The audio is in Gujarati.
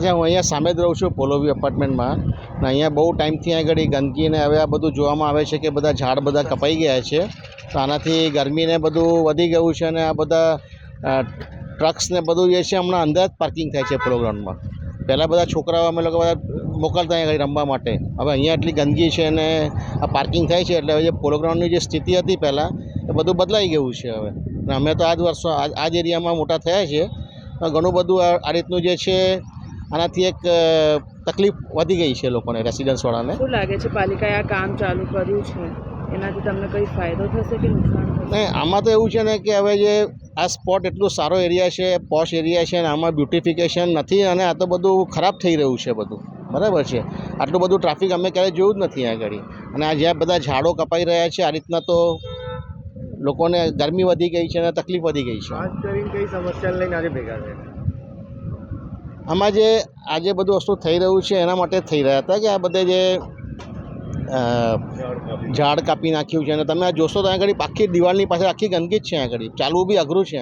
અચ્છા હું અહીંયા સામે જ રહું છું પોલોવી અપાર્ટમેન્ટમાં ને અહીંયા બહુ ટાઈમથી આગળ ગંદકી ને હવે આ બધું જોવામાં આવે છે કે બધા ઝાડ બધા કપાઈ ગયા છે. તો આનાથી ગરમીને બધું વધી ગયું છે અને આ બધા ટ્રક્સને બધું જે છે હમણાં અંદર જ પાર્કિંગ થાય છે પ્રોગ્રામમાં પહેલાં બધા છોકરાઓ અમે લોકો બધા મોકલતા અહીંયા રમવા માટે. હવે અહીંયા એટલી ગંદકી છે અને આ પાર્કિંગ થાય છે એટલે જે પ્રોગ્રામની જે સ્થિતિ હતી પહેલાં, એ બધું બદલાઈ ગયું છે હવે. અને અમે તો આ જ વર્ષો આ જ એરિયામાં મોટા થયા છીએ ઘણું બધું આ રીતનું જે છે આનાથી એક તકલીફ વધી ગઈ છે લોકોને રેસિડન્સવાળાને શું લાગે છે પાલિકાએ આ કામ ચાલુ કર્યું છે? એનાથી તમને કંઈ ફાયદો થશે કે નુકસાન નહીં આમાં તો એવું છે ને કે હવે જે આ સ્પોટ એટલો સારો એરિયા છે પોશ એરિયા છે અને આમાં બ્યુટિફિકેશન નથી અને આ તો બધું ખરાબ થઈ રહ્યું છે બધું. બરાબર છે? આટલું બધું ટ્રાફિક અમે ક્યારેય જોયું જ નથી આગળ. અને આ જ્યાં બધા ઝાડો કપાઈ રહ્યા છે આ રીતના તો લોકોને ગરમી વધી ગઈ છે અને તકલીફ વધી ગઈ છે. ખાસ કરીને કઈ સમસ્યા લઈને આજે ભેગા છે આમાં જે આજે બધું વસ્તુ થઈ રહ્યું છે, એના માટે થઈ રહ્યા હતા કે આ બધે જે ઝાડ કાપી નાખ્યું છે? અને તમે આ જોશો તો આગળ આખી દિવાલની પાસે આખી ગંદકી જ છે આગળ. ચાલવું બી અઘરું છે.